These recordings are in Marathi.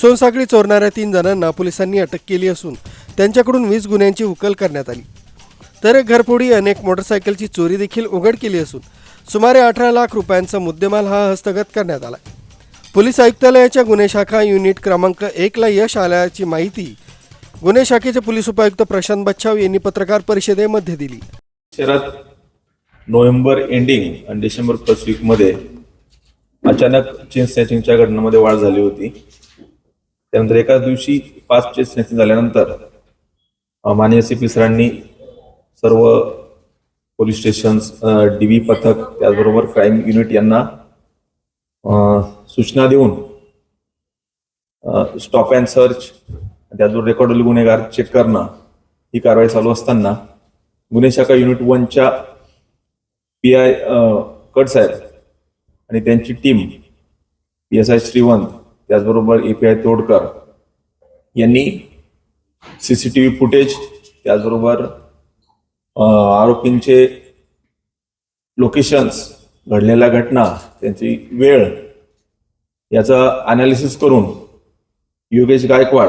सोनसाखळी चोरणाऱ्या तीन जणांना पोलिसांनी अटक केली असून त्यांच्याकडून वीस गुन्ह्यांची उकल करण्यात आली. तर एक घरफोडी अनेक मोटरसायकलची चोरी देखील उघड केली असून सुमारे अठरा लाख रुपयांचा मुद्देमाल हा हस्तगत करण्यात आला. पोलीस आयुक्तालयाच्या गुन्हे शाखा युनिट क्रमांक एकला यश आल्याची माहिती गुन्हे शाखेचे पोलीस उपायुक्त प्रशांत बच्छाव यांनी पत्रकार परिषदेमध्ये दिली. शहरात नोव्हेंबर एंडिंग आणि डिसेंबर फर्स्ट वीकमध्ये अचानक चेन स्नॅचिंगच्या घटनांमध्ये वाढ झाली होती. त्यानंतर एकाच दिवशी पाच चेन स्नॅचिंग झाल्यानंतर माननीय सी पी सरांनी सर्व पोलीस स्टेशन्स डी व्ही पथक त्याचबरोबर क्राईम युनिट यांना सूचना देऊन स्टॉप अँड सर्च त्याचबरोबर रेकॉर्डवरील गुन्हेगार चेक करणं ही कारवाई चालू असताना गुन्हे शाखा युनिट वनच्या पी आय कडसाहेब आणि त्यांची team P S I Shrivant त्याचबरोबर ए पी आय तोडकर यांनी C C T V footage त्याचबरोबर आरोपींचे लोकेशन्स घडलेल्या घटना त्यांची वेळ याचा अनालिसिस करून योगेश गायकवाड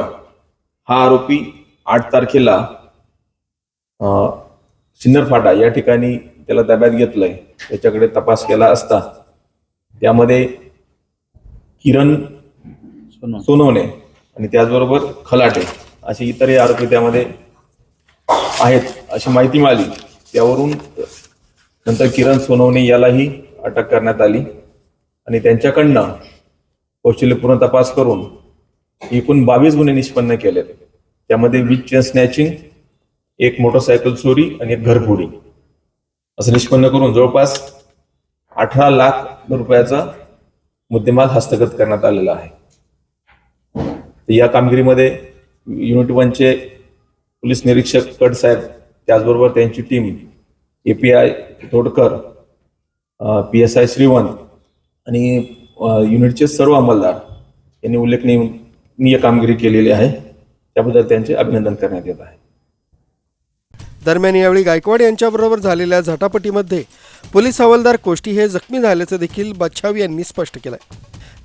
हा आरोपी आठ तारखेला सिन्नर फाटा या ठिकाणी त्याला ताब्यात घेतलंय. त्याच्याकडे तपास केला असता. त्यामध्ये किरण सोनवणे. आणि त्याचबरोबर खलाटे असे इतरही आरोपी त्यामध्ये आहेत अशी माहिती मिळाली. त्यावरून नंतर किरण सोनवणे यालाही अटक करण्यात आली आणि त्यांच्याकडनं कौशल्यपूर्ण तपास करून एकूण बावीस गुन्हे निष्पन्न केलेत. त्यामध्ये वीज चेन स्नॅचिंग एक मोटरसायकल चोरी आणि एक घरफोडी. असं निष्पन्न करून जवळपास अठरा लाख रुपयाचा मुद्देमाल हस्तगत करण्यात आलेला आहे. तर या कामगिरीमध्ये युनिट वनचे पोलीस निरीक्षक कट साहेब त्याचबरोबर त्यांची team A P I Todkar P S I Shrivant आणि युनिटचे सर्व अंमलदार यांनी उल्लेखनीय कामगिरी केलेली आहे. त्याबद्दल त्यांचे अभिनंदन करण्यात येत आहे. दरम्यान यावेळी गायकवाड यांच्याबरोबर झालेल्या झटापटीमध्ये पोलीस हवालदार कोष्टी हे जखमी झाल्याचं देखील बच्छाव यांनी स्पष्ट केलं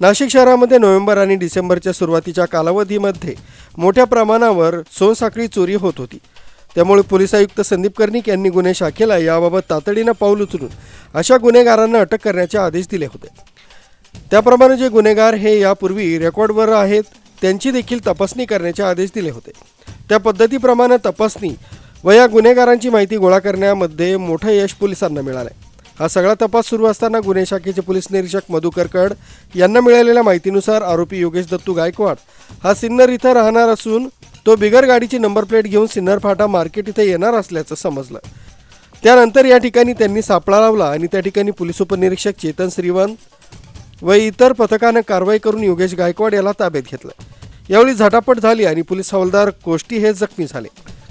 नाशिक शहरामध्ये नोव्हेंबर आणि डिसेंबरच्या सुरुवातीच्या कालावधीमध्ये मोठ्या प्रमाणावर सोनसाखळी चोरी होत होती. त्यामुळे पोलीस आयुक्त संदीप कर्णिक यांनी गुन्हे शाखेला याबाबत तातडीनं पाऊल उचलून अशा गुन्हेगारांना अटक करण्याचे आदेश दिले होते. त्याप्रमाणे जे गुन्हेगार हे यापूर्वी रेकॉर्डवर आहेत त्यांची देखील तपासणी करण्याचे आदेश दिले होते. त्या पद्धतीप्रमाणे तपासणी व या गुन्हेगारांची माहिती गोळा करण्यामध्ये मोठं यश पोलिसांना मिळालं आहे हा सगळा तपास सुरू असताना गुन्हे शाखेचे पोलीस निरीक्षक मधुकर कड यांना मिळालेल्या माहितीनुसार आरोपी योगेश दत्तू गायकवाड हा सिन्नर इथं राहणार असून तो बिगर गाडीची नंबर प्लेट घेऊन सिन्नर फाटा मार्केट इथे येणार असल्याचं समजलं. त्यानंतर या ठिकाणी त्यांनी सापळा लावला आणि त्या ठिकाणी पोलीस उपनिरीक्षक चेतन श्रीवंत व इतर पथकानं कारवाई करून योगेश गायकवाड याला ताब्यात घेतलं. यावेळी झटापट झाली आणि पोलीस हवालदार कोष्टी हे जखमी झाले.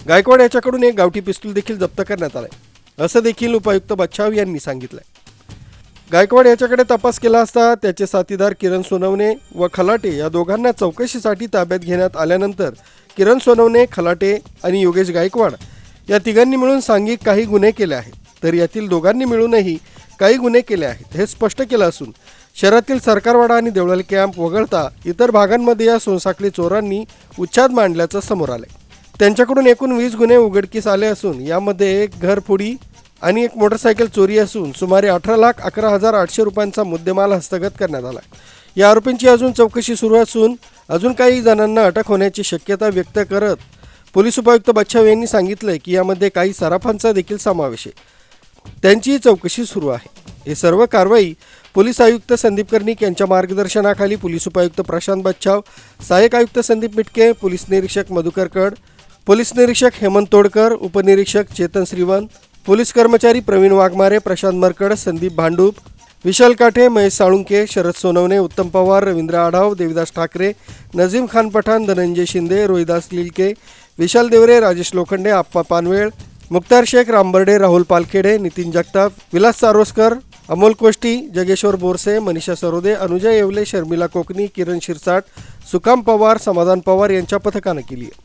गायकवाड याच्याकडून एक गावठी पिस्तूल देखील जप्त करण्यात आलाय. असं देखील उपायुक्त बच्छाव यांनी सांगितलंय. गायकवाड याच्याकडे तपास केला असता त्याचे साथीदार किरण सोनवणे व खलाटे या दोघांना चौकशीसाठी ताब्यात घेण्यात आल्यानंतर किरण सोनवणे खलाटे आणि योगेश गायकवाड या तिघांनी मिळून सांघिक काही गुन्हे केले आहेत. तर यातील दोघांनी मिळूनही काही गुन्हे केले आहेत हे स्पष्ट केलं असून शहरातील सरकारवाडा आणि देवळाल कॅम्प वगळता इतर भागांमध्ये या सोनसाखळी चोरांनी उच्छाद मांडल्याचं समोर आलंय. त्यांच्याकडून एकूण वीस गुन्हे उघडकीस आले असून यामध्ये एक घरफोडी आणि एक मोटरसायकल चोरी असून सुमारे अठरा लाख अकरा हजार आठशे रुपयांचा मुद्देमाल हस्तगत करण्यात आला. या आरोपींची अजून चौकशी सुरू असून अजून काही जणांना अटक होण्याची शक्यता व्यक्त करत पोलीस उपायुक्त बच्छाव यांनी सांगितलं की यामध्ये काही सराफांचा देखील समावेश आहे. त्यांचीही चौकशी सुरू आहे. हे सर्व कारवाई पोलीस आयुक्त संदीप कर्णिक यांच्या मार्गदर्शनाखाली पोलीस उपायुक्त प्रशांत बच्छाव सहाय्यक आयुक्त संदीप मिटके पोलीस निरीक्षक मधुकर कड पोलीस निरीक्षक हेमंत तोडकर उपनिरीक्षक चेतन श्रीवन पोलीस कर्मचारी प्रवीण वाघमारे प्रशांत मरकड संदीप भांडूप विशाल काठे महेश साळुंके शरद सोनवणे उत्तम पवार रवींद्र आढाव देविदास ठाकरे नझीम खान पठाण धनंजय शिंदे रोहिदास लिलके विशाल देवरे राजेश लोखंडे आप्पा पानवेळ मुक्तार शेख रामबर्डे राहुल पालखेडे नितीन जगताप विलास सारोस्कर अमोल कोष्टी जगेश्वर बोरसे मनीषा सरोदे अनुजय येवले शर्मिला कोकणी किरण शिरसाट सुकाम पवार समाधान पवार यांच्या पथकानं केली आहे.